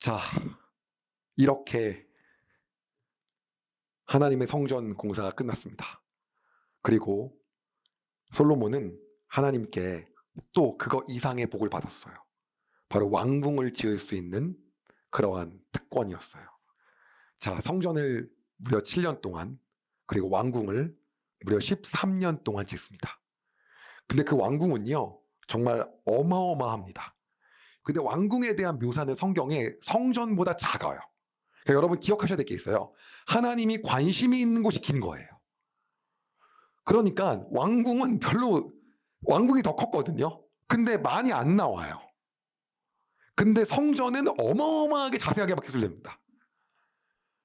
자, 이렇게 하나님의 성전 공사가 끝났습니다. 그리고 솔로몬은 하나님께 또 그거 이상의 복을 받았어요. 바로 왕궁을 지을 수 있는 그러한 특권이었어요. 자, 성전을 무려 7년 동안 그리고 왕궁을 무려 13년 동안 짓습니다. 근데 그 왕궁은요, 정말 어마어마합니다. 근데 왕궁에 대한 묘사는 성경에 성전보다 작아요. 그러니까 여러분 기억하셔야 될 게 있어요. 하나님이 관심이 있는 곳이 긴 거예요. 그러니까 왕궁은 별로 왕궁이 더 컸거든요. 근데 많이 안 나와요. 근데 성전은 어마어마하게 자세하게 기술됩니다.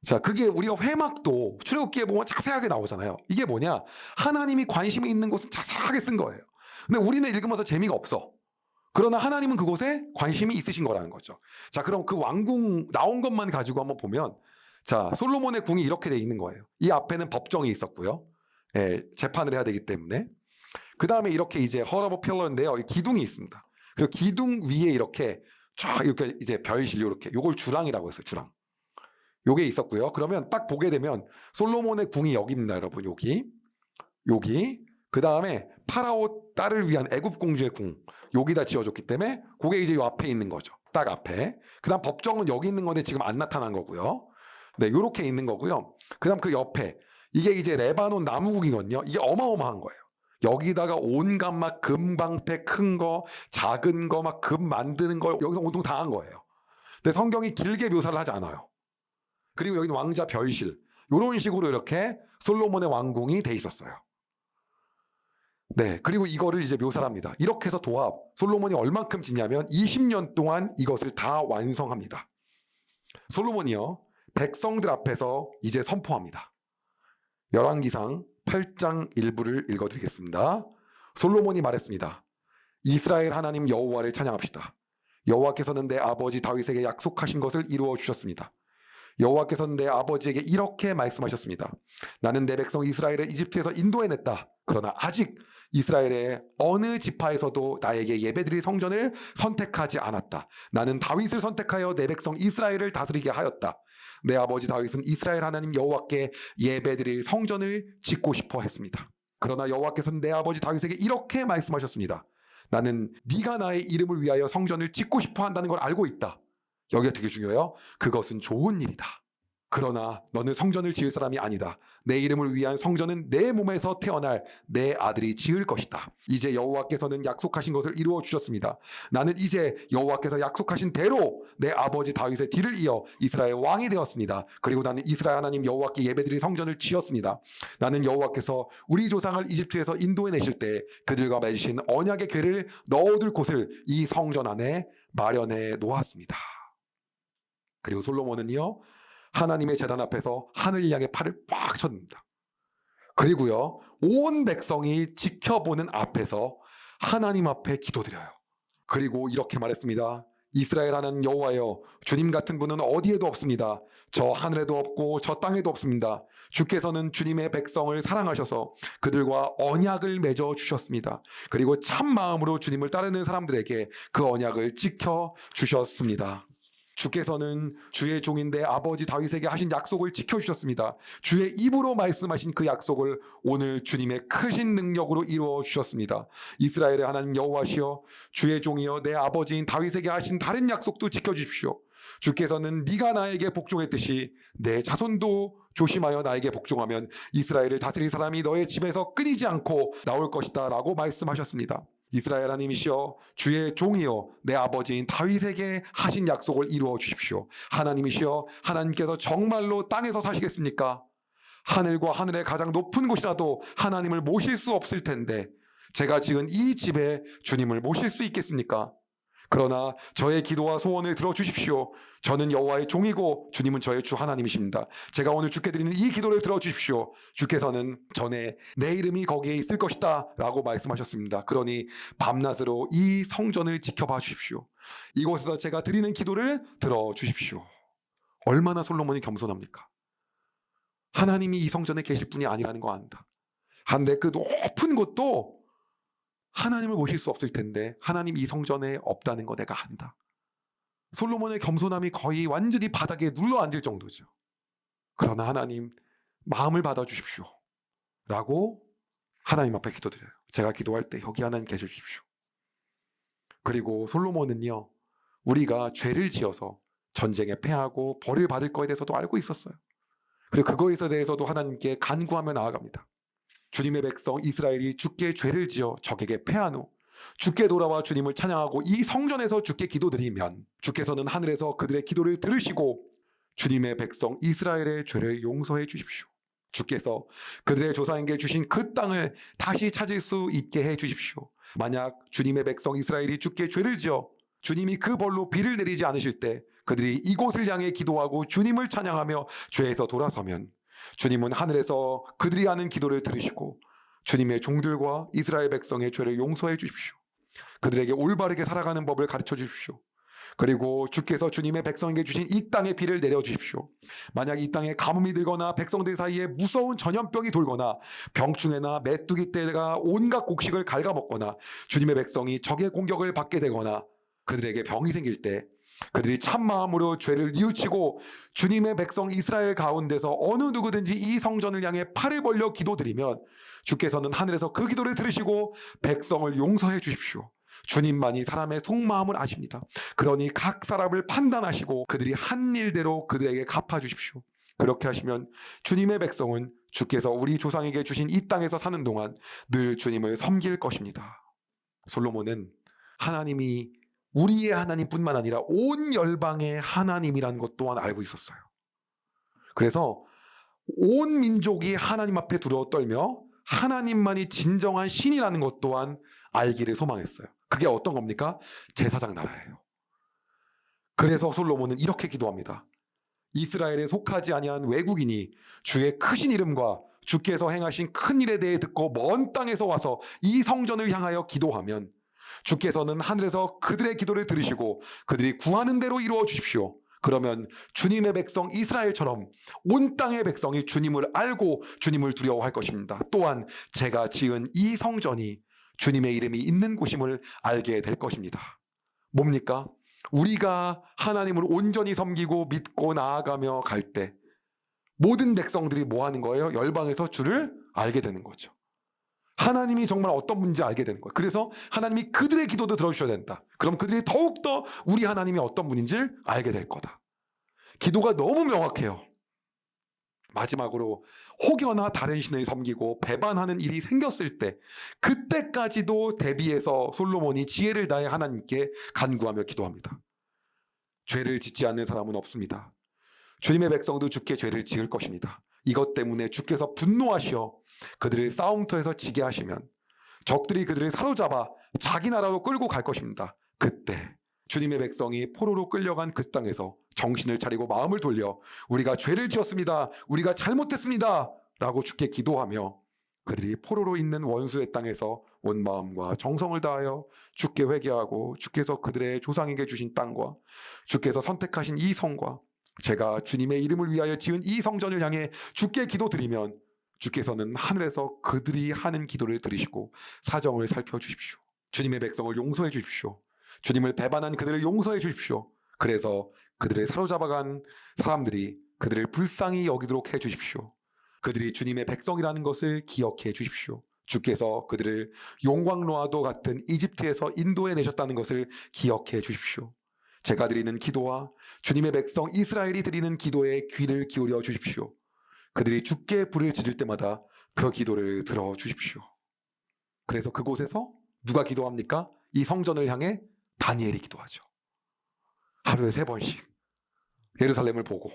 자, 그게 우리가 회막도 출애굽기에 보면 자세하게 나오잖아요. 이게 뭐냐? 하나님이 관심이 있는 곳은 자세하게 쓴 거예요. 근데 우리는 읽으면서 재미가 없어. 그러나 하나님은 그곳에 관심이 있으신 거라는 거죠. 자, 그럼 그 왕궁 나온 것만 가지고 한번 보면 자, 솔로몬의 궁이 이렇게 돼 있는 거예요. 이 앞에는 법정이 있었고요. 예, 재판을 해야 되기 때문에. 그 다음에 이렇게 이제 허러버 필러인데요. 기둥이 있습니다. 그리고 기둥 위에 이렇게 쫙 이렇게 이제 별실 이렇게 요걸 주랑이라고 했어요. 주랑. 요게 있었고요. 그러면 딱 보게 되면 솔로몬의 궁이 여기입니다, 여러분. 여기. 여기. 그 다음에 파라오 딸을 위한 애굽 공주의 궁. 여기다 지어줬기 때문에 그게 이제 요 앞에 있는 거죠. 딱 앞에. 그 다음 법정은 여기 있는 건데 지금 안 나타난 거고요. 네, 요렇게 있는 거고요. 그 다음 그 옆에. 이게 이제 레바논 나무궁이거든요. 이게 어마어마한 거예요. 여기다가 온갖 막 금방패 큰 거, 작은 거 막 금 만드는 거 여기서 온통 다 한 거예요. 근데 성경이 길게 묘사를 하지 않아요. 그리고 여기는 왕자 별실. 이런 식으로 이렇게 솔로몬의 왕궁이 돼 있었어요. 네, 그리고 이거를 이제 묘사를 합니다. 이렇게 해서 도합, 솔로몬이 얼만큼 짓냐면 20년 동안 이것을 다 완성합니다. 솔로몬이요, 백성들 앞에서 이제 선포합니다. 열왕기상 8장 일부를 읽어드리겠습니다. 솔로몬이 말했습니다. 이스라엘 하나님 여호와를 찬양합시다. 여호와께서는 내 아버지 다윗에게 약속하신 것을 이루어 주셨습니다. 여호와께서는 내 아버지에게 이렇게 말씀하셨습니다. 나는 내 백성 이스라엘을 이집트에서 인도해냈다. 그러나 아직 이스라엘의 어느 지파에서도 나에게 예배드릴 성전을 선택하지 않았다. 나는 다윗을 선택하여 내 백성 이스라엘을 다스리게 하였다. 내 아버지 다윗은 이스라엘 하나님 여호와께 예배드릴 성전을 짓고 싶어 했습니다. 그러나 여호와께서는 내 아버지 다윗에게 이렇게 말씀하셨습니다. 나는 네가 나의 이름을 위하여 성전을 짓고 싶어 한다는 걸 알고 있다. 여기가 되게 중요해요. 그것은 좋은 일이다. 그러나 너는 성전을 지을 사람이 아니다. 내 이름을 위한 성전은 내 몸에서 태어날 내 아들이 지을 것이다. 이제 여호와께서는 약속하신 것을 이루어 주셨습니다. 나는 이제 여호와께서 약속하신 대로 내 아버지 다윗의 뒤를 이어 이스라엘 왕이 되었습니다. 그리고 나는 이스라엘 하나님 여호와께 예배드릴 성전을 지었습니다. 나는 여호와께서 우리 조상을 이집트에서 인도해 내실 때 그들과 맺으신 언약의 궤를 넣어둘 곳을 이 성전 안에 마련해 놓았습니다. 그리고 솔로몬은요 하나님의 재단 앞에서 하늘 향해 팔을 빡 쳤습니다. 그리고요, 온 백성이 지켜보는 앞에서 하나님 앞에 기도드려요. 그리고 이렇게 말했습니다. 이스라엘 하는 여호와여 주님 같은 분은 어디에도 없습니다. 저 하늘에도 없고 저 땅에도 없습니다. 주께서는 주님의 백성을 사랑하셔서 그들과 언약을 맺어 주셨습니다. 그리고 참 마음으로 주님을 따르는 사람들에게 그 언약을 지켜 주셨습니다. 주께서는 주의 종인데 아버지 다윗에게 하신 약속을 지켜주셨습니다. 주의 입으로 말씀하신 그 약속을 오늘 주님의 크신 능력으로 이루어 주셨습니다. 이스라엘의 하나님 여호와시여 주의 종이여 내 아버지인 다윗에게 하신 다른 약속도 지켜주십시오. 주께서는 네가 나에게 복종했듯이 내 자손도 조심하여 나에게 복종하면 이스라엘을 다스릴 사람이 너의 집에서 끊이지 않고 나올 것이다 라고 말씀하셨습니다. 이스라엘 하나님이시여 주의 종이여 내 아버지인 다윗에게 하신 약속을 이루어 주십시오. 하나님이시여 하나님께서 정말로 땅에서 사시겠습니까? 하늘과 하늘의 가장 높은 곳이라도 하나님을 모실 수 없을 텐데 제가 지은 이 집에 주님을 모실 수 있겠습니까? 그러나 저의 기도와 소원을 들어주십시오. 저는 여호와의 종이고 주님은 저의 주 하나님이십니다. 제가 오늘 주께 드리는 이 기도를 들어주십시오. 주께서는 전에 내 이름이 거기에 있을 것이다 라고 말씀하셨습니다. 그러니 밤낮으로 이 성전을 지켜봐 주십시오. 이곳에서 제가 드리는 기도를 들어주십시오. 얼마나 솔로몬이 겸손합니까? 하나님이 이 성전에 계실 분이 아니라는 거 안다. 한데 그 높은 곳도 하나님을 모실 수 없을 텐데 하나님 이 성전에 없다는 거 내가 안다. 솔로몬의 겸손함이 거의 완전히 바닥에 눌러 앉을 정도죠. 그러나 하나님 마음을 받아 주십시오. 라고 하나님 앞에 기도드려요. 제가 기도할 때 여기 하나님 계셔 주십시오. 그리고 솔로몬은요. 우리가 죄를 지어서 전쟁에 패하고 벌을 받을 거에 대해서도 알고 있었어요. 그리고 그거에 대해서도 하나님께 간구하며 나아갑니다. 주님의 백성 이스라엘이 주께 죄를 지어 적에게 패한 후 주께 돌아와 주님을 찬양하고 이 성전에서 주께 기도드리면 주께서는 하늘에서 그들의 기도를 들으시고 주님의 백성 이스라엘의 죄를 용서해 주십시오. 주께서 그들의 조상에게 주신 그 땅을 다시 찾을 수 있게 해 주십시오. 만약 주님의 백성 이스라엘이 주께 죄를 지어 주님이 그 벌로 비를 내리지 않으실 때 그들이 이곳을 향해 기도하고 주님을 찬양하며 죄에서 돌아서면 주님은 하늘에서 그들이 하는 기도를 들으시고 주님의 종들과 이스라엘 백성의 죄를 용서해 주십시오. 그들에게 올바르게 살아가는 법을 가르쳐 주십시오. 그리고 주께서 주님의 백성에게 주신 이 땅에 비를 내려 주십시오. 만약 이 땅에 가뭄이 들거나 백성들 사이에 무서운 전염병이 돌거나 병충해나 메뚜기 떼가 온갖 곡식을 갉아먹거나 주님의 백성이 적의 공격을 받게 되거나 그들에게 병이 생길 때 그들이 참 마음으로 죄를 뉘우치고 주님의 백성 이스라엘 가운데서 어느 누구든지 이 성전을 향해 팔을 벌려 기도드리면 주께서는 하늘에서 그 기도를 들으시고 백성을 용서해 주십시오. 주님만이 사람의 속마음을 아십니다. 그러니 각 사람을 판단하시고 그들이 한 일대로 그들에게 갚아 주십시오. 그렇게 하시면 주님의 백성은 주께서 우리 조상에게 주신 이 땅에서 사는 동안 늘 주님을 섬길 것입니다. 솔로몬은 하나님이 우리의 하나님뿐만 아니라 온 열방의 하나님이라는 것 또한 알고 있었어요. 그래서 온 민족이 하나님 앞에 두려워 떨며 하나님만이 진정한 신이라는 것 또한 알기를 소망했어요. 그게 어떤 겁니까? 제사장 나라예요. 그래서 솔로몬은 이렇게 기도합니다. 이스라엘에 속하지 아니한 외국인이 주의 크신 이름과 주께서 행하신 큰 일에 대해 듣고 먼 땅에서 와서 이 성전을 향하여 기도하면 주께서는 하늘에서 그들의 기도를 들으시고 그들이 구하는 대로 이루어 주십시오. 그러면 주님의 백성 이스라엘처럼 온 땅의 백성이 주님을 알고 주님을 두려워할 것입니다. 또한 제가 지은 이 성전이 주님의 이름이 있는 곳임을 알게 될 것입니다. 뭡니까? 우리가 하나님을 온전히 섬기고 믿고 나아가며 갈 때 모든 백성들이 뭐 하는 거예요? 열방에서 주를 알게 되는 거죠. 하나님이 정말 어떤 분인지 알게 되는 거예요. 그래서 하나님이 그들의 기도도 들어주셔야 된다. 그럼 그들이 더욱더 우리 하나님이 어떤 분인지를 알게 될 거다. 기도가 너무 명확해요. 마지막으로 혹여나 다른 신을 섬기고 배반하는 일이 생겼을 때 그때까지도 대비해서 솔로몬이 지혜를 다해 하나님께 간구하며 기도합니다. 죄를 짓지 않는 사람은 없습니다. 주님의 백성도 주께 죄를 지을 것입니다. 이것 때문에 주께서 분노하시어 그들을 싸움터에서 지게 하시면 적들이 그들을 사로잡아 자기 나라로 끌고 갈 것입니다. 그때 주님의 백성이 포로로 끌려간 그 땅에서 정신을 차리고 마음을 돌려 우리가 죄를 지었습니다. 우리가 잘못했습니다. 라고 주께 기도하며 그들이 포로로 있는 원수의 땅에서 온 마음과 정성을 다하여 주께 회개하고 주께서 그들의 조상에게 주신 땅과 주께서 선택하신 이 성과 제가 주님의 이름을 위하여 지은 이 성전을 향해 주께 기도드리면 주께서는 하늘에서 그들이 하는 기도를 들으시고 사정을 살펴주십시오. 주님의 백성을 용서해 주십시오. 주님을 배반한 그들을 용서해 주십시오. 그래서 그들을 사로잡아간 사람들이 그들을 불쌍히 여기도록 해 주십시오. 그들이 주님의 백성이라는 것을 기억해 주십시오. 주께서 그들을 용광로와도 같은 이집트에서 인도해 내셨다는 것을 기억해 주십시오. 제가 드리는 기도와 주님의 백성 이스라엘이 드리는 기도에 귀를 기울여 주십시오. 그들이 주께 불을 지를 때마다 그 기도를 들어 주십시오. 그래서 그곳에서 누가 기도합니까? 이 성전을 향해 다니엘이 기도하죠. 하루에 세 번씩 예루살렘을 보고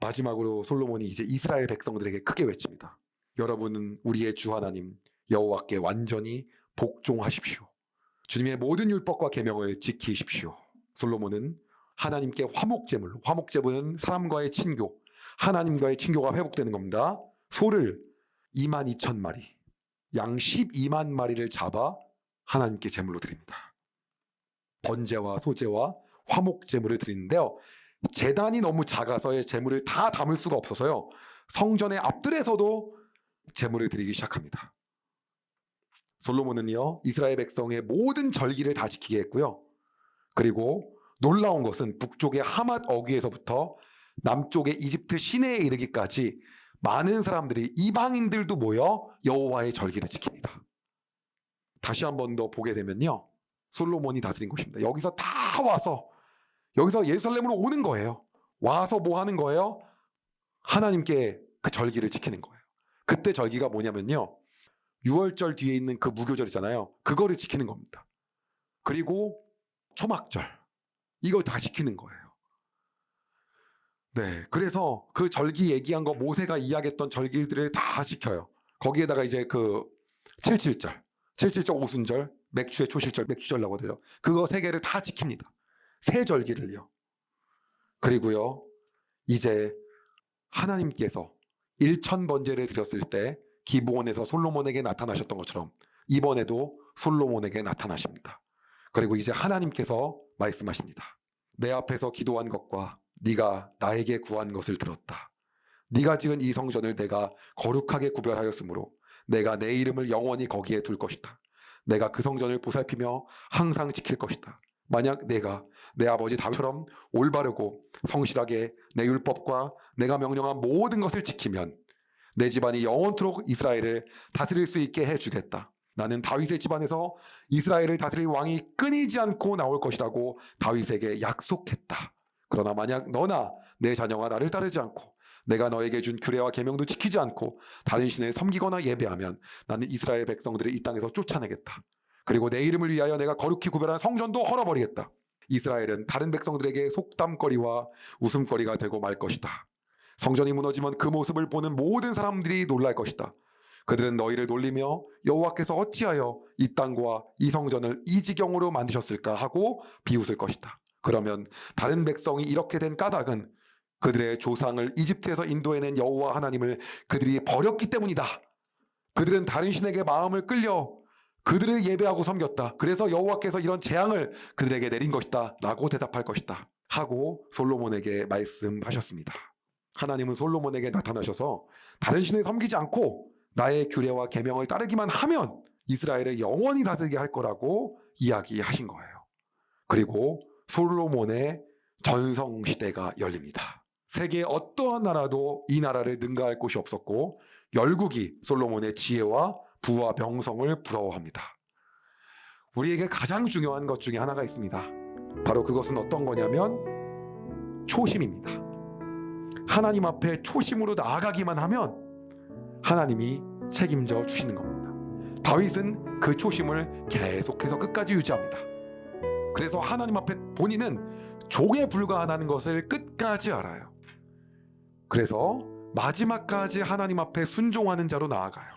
마지막으로 솔로몬이 이제 이스라엘 백성들에게 크게 외칩니다. 여러분은 우리의 주 하나님 여호와께 완전히 복종하십시오. 주님의 모든 율법과 계명을 지키십시오. 솔로몬은 하나님께 화목제물, 화목제물은 사람과의 친교, 하나님과의 친교가 회복되는 겁니다. 소를 2만 2천 마리, 양 12만 마리를 잡아 하나님께 제물로 드립니다. 번제와 소제와 화목 제물을 드리는데요. 재단이 너무 작아서의 제물을 다 담을 수가 없어서요. 성전의 앞들에서도 제물을 드리기 시작합니다. 솔로몬은요, 이스라엘 백성의 모든 절기를 다 지키게 했고요. 그리고 놀라운 것은 북쪽의 하맛 어귀에서부터 남쪽의 이집트 시내에 이르기까지 많은 사람들이 이방인들도 모여 여호와의 절기를 지킵니다. 다시 한 번 더 보게 되면요. 솔로몬이 다스린 곳입니다. 여기서 다 와서 여기서 예루살렘으로 오는 거예요. 와서 뭐 하는 거예요? 하나님께 그 절기를 지키는 거예요. 그때 절기가 뭐냐면요. 6월절 뒤에 있는 그 무교절 있잖아요. 그거를 지키는 겁니다. 그리고 초막절. 이걸 다 지키는 거예요. 네. 그래서 그 절기 얘기한 거 모세가 이야기했던 절기들을 다 지켜요. 거기에다가 이제 그 77절, 77절 오순절, 맥주의 초실절, 맥주절이라고 하죠. 그거 세 개를 다 지킵니다. 세 절기를요. 그리고요. 이제 하나님께서 일천 번제를 드렸을 때 기브온에서 솔로몬에게 나타나셨던 것처럼 이번에도 솔로몬에게 나타나십니다. 그리고 이제 하나님께서 말씀하십니다. 내 앞에서 기도한 것과 네가 나에게 구한 것을 들었다. 네가 지은 이 성전을 내가 거룩하게 구별하였으므로 내가 내 이름을 영원히 거기에 둘 것이다. 내가 그 성전을 보살피며 항상 지킬 것이다. 만약 내가 내 아버지 다윗처럼 올바르고 성실하게 내 율법과 내가 명령한 모든 것을 지키면 내 집안이 영원토록 이스라엘을 다스릴 수 있게 해주겠다. 나는 다윗의 집안에서 이스라엘을 다스릴 왕이 끊이지 않고 나올 것이라고 다윗에게 약속했다. 그러나 만약 너나 내 자녀가 나를 따르지 않고 내가 너에게 준 규례와 계명도 지키지 않고 다른 신을 섬기거나 예배하면 나는 이스라엘 백성들을 이 땅에서 쫓아내겠다. 그리고 내 이름을 위하여 내가 거룩히 구별한 성전도 헐어버리겠다. 이스라엘은 다른 백성들에게 속담거리와 웃음거리가 되고 말 것이다. 성전이 무너지면 그 모습을 보는 모든 사람들이 놀랄 것이다. 그들은 너희를 놀리며 여호와께서 어찌하여 이 땅과 이 성전을 이 지경으로 만드셨을까 하고 비웃을 것이다. 그러면 다른 백성이 이렇게 된 까닭은 그들의 조상을 이집트에서 인도해낸 여호와 하나님을 그들이 버렸기 때문이다. 그들은 다른 신에게 마음을 끌려 그들을 예배하고 섬겼다. 그래서 여호와께서 이런 재앙을 그들에게 내린 것이다 라고 대답할 것이다. 하고 솔로몬에게 말씀하셨습니다. 하나님은 솔로몬에게 나타나셔서 다른 신을 섬기지 않고 나의 규례와 계명을 따르기만 하면 이스라엘을 영원히 다스리게 할 거라고 이야기하신 거예요. 그리고 솔로몬의 전성 시대가 열립니다. 세계 어떠한 나라도 이 나라를 능가할 곳이 없었고 열국이 솔로몬의 지혜와 부와 명성을 부러워합니다. 우리에게 가장 중요한 것 중에 하나가 있습니다. 바로 그것은 어떤 거냐면 초심입니다. 하나님 앞에 초심으로 나아가기만 하면 하나님이 책임져 주시는 겁니다. 다윗은 그 초심을 계속해서 끝까지 유지합니다. 그래서 하나님 앞에 본인은 종에 불과하다는 것을 끝까지 알아요. 그래서 마지막까지 하나님 앞에 순종하는 자로 나아가요.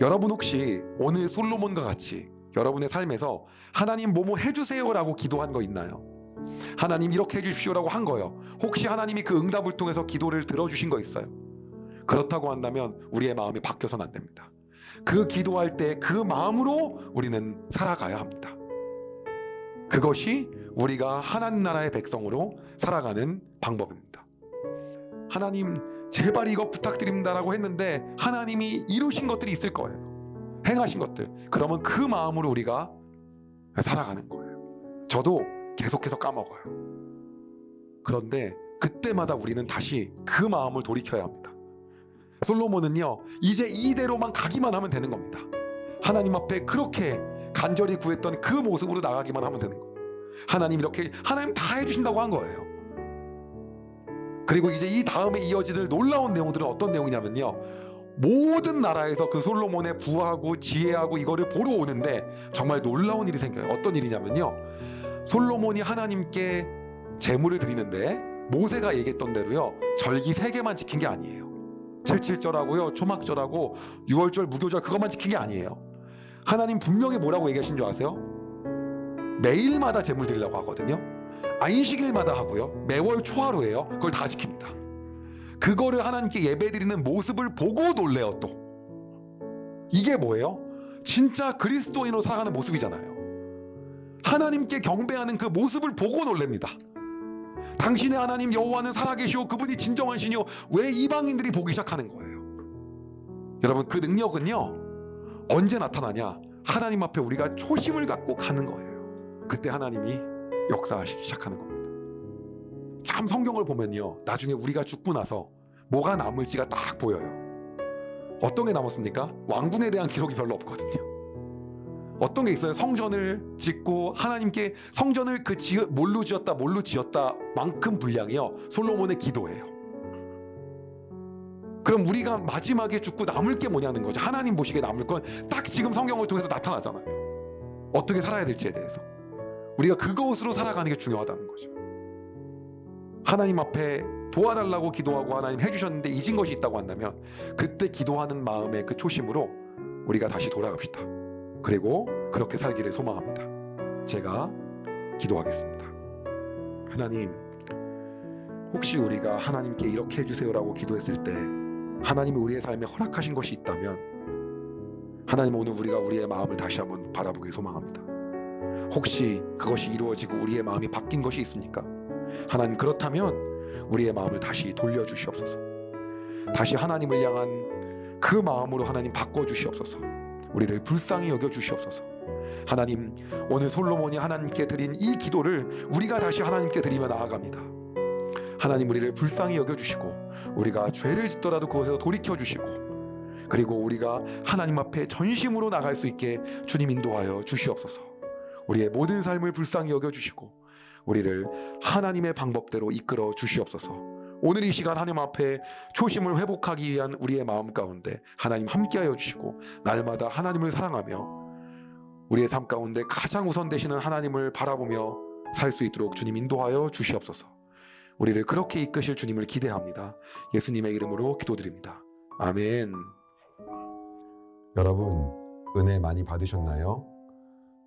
여러분 혹시 오늘 솔로몬과 같이 여러분의 삶에서 하나님 뭐뭐 해주세요라고 기도한 거 있나요? 하나님 이렇게 해주십시오라고 한 거요. 혹시 하나님이 그 응답을 통해서 기도를 들어주신 거 있어요? 그렇다고 한다면 우리의 마음이 바뀌어서는 안 됩니다. 그 기도할 때 그 마음으로 우리는 살아가야 합니다. 그것이 우리가 하나님 나라의 백성으로 살아가는 방법입니다. 하나님 제발 이거 부탁드립니다라고 했는데 하나님이 이루신 것들이 있을 거예요. 행하신 것들. 그러면 그 마음으로 우리가 살아가는 거예요. 저도 계속해서 까먹어요. 그런데 그때마다 우리는 다시 그 마음을 돌이켜야 합니다. 솔로몬은요, 이제 이대로만 가기만 하면 되는 겁니다. 하나님 앞에 그렇게 간절히 구했던 그 모습으로 나가기만 하면 되는 거예요. 하나님 이렇게 하나님 다 해주신다고 한 거예요. 그리고 이제 이 다음에 이어지는 놀라운 내용들은 어떤 내용이냐면요. 모든 나라에서 그 솔로몬의 부하고 지혜하고 이거를 보러 오는데 정말 놀라운 일이 생겨요. 어떤 일이냐면요. 솔로몬이 하나님께 제물을 드리는데 모세가 얘기했던 대로요. 절기 세 개만 지킨 게 아니에요. 77절하고요. 초막절하고 6월절 무교절 그것만 지킨 게 아니에요. 하나님 분명히 뭐라고 얘기하신 줄 아세요? 매일마다 제물 드리려고 하거든요. 안식일마다 하고요. 매월 초하루예요. 그걸 다 지킵니다. 그거를 하나님께 예배드리는 모습을 보고 놀래요 또. 이게 뭐예요? 진짜 그리스도인으로 살아가는 모습이잖아요. 하나님께 경배하는 그 모습을 보고 놀랍니다. 당신의 하나님 여호와는 살아계시오 그분이 진정한 신이요 왜 이방인들이 보기 시작하는 거예요. 여러분 그 능력은요 언제 나타나냐 하나님 앞에 우리가 초심을 갖고 가는 거예요. 그때 하나님이 역사하시기 시작하는 겁니다. 참 성경을 보면요. 나중에 우리가 죽고 나서 뭐가 남을지가 딱 보여요. 어떤 게 남았습니까? 왕궁에 대한 기록이 별로 없거든요. 어떤 게 있어요? 성전을 짓고 하나님께 성전을 그지 뭘로 지었다 뭘로 지었다 만큼 분량이요. 솔로몬의 기도예요. 그럼 우리가 마지막에 죽고 남을 게 뭐냐는 거죠. 하나님 보시기에 남을 건 딱 지금 성경을 통해서 나타나잖아요. 어떻게 살아야 될지에 대해서. 우리가 그것으로 살아가는 게 중요하다는 거죠. 하나님 앞에 도와달라고 기도하고 하나님 해주셨는데 잊은 것이 있다고 한다면 그때 기도하는 마음의 그 초심으로 우리가 다시 돌아갑시다. 그리고 그렇게 살기를 소망합니다. 제가 기도하겠습니다. 하나님, 혹시 우리가 하나님께 이렇게 해주세요라고 기도했을 때 하나님이 우리의 삶에 허락하신 것이 있다면 하나님 오늘 우리가 우리의 마음을 다시 한번 바라보길 소망합니다. 혹시 그것이 이루어지고 우리의 마음이 바뀐 것이 있습니까? 하나님 그렇다면 우리의 마음을 다시 돌려주시옵소서. 다시 하나님을 향한 그 마음으로 하나님 바꿔주시옵소서. 우리를 불쌍히 여겨 주시옵소서. 하나님 오늘 솔로몬이 하나님께 드린 이 기도를 우리가 다시 하나님께 드리며 나아갑니다. 하나님 우리를 불쌍히 여겨주시고 우리가 죄를 짓더라도 그것에서 돌이켜 주시고 그리고 우리가 하나님 앞에 전심으로 나갈 수 있게 주님 인도하여 주시옵소서. 우리의 모든 삶을 불쌍히 여겨 주시고 우리를 하나님의 방법대로 이끌어 주시옵소서. 오늘 이 시간 하나님 앞에 초심을 회복하기 위한 우리의 마음 가운데 하나님 함께하여 주시고 날마다 하나님을 사랑하며 우리의 삶 가운데 가장 우선 되시는 하나님을 바라보며 살 수 있도록 주님 인도하여 주시옵소서. 우리를 그렇게 이끄실 주님을 기대합니다. 예수님의 이름으로 기도드립니다. 아멘. 여러분 은혜 많이 받으셨나요?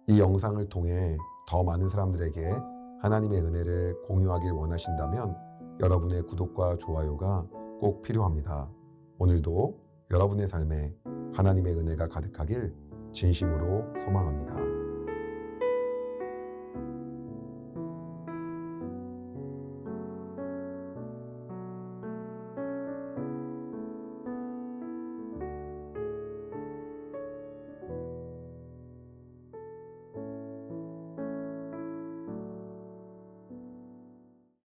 이 영상을 통해 더 많은 사람들에게 하나님의 은혜를 공유하길 원하신다면 여러분의 구독과 좋아요가 꼭 필요합니다. 오늘도 여러분의 삶에 하나님의 은혜가 가득하길 진심으로 소망합니다.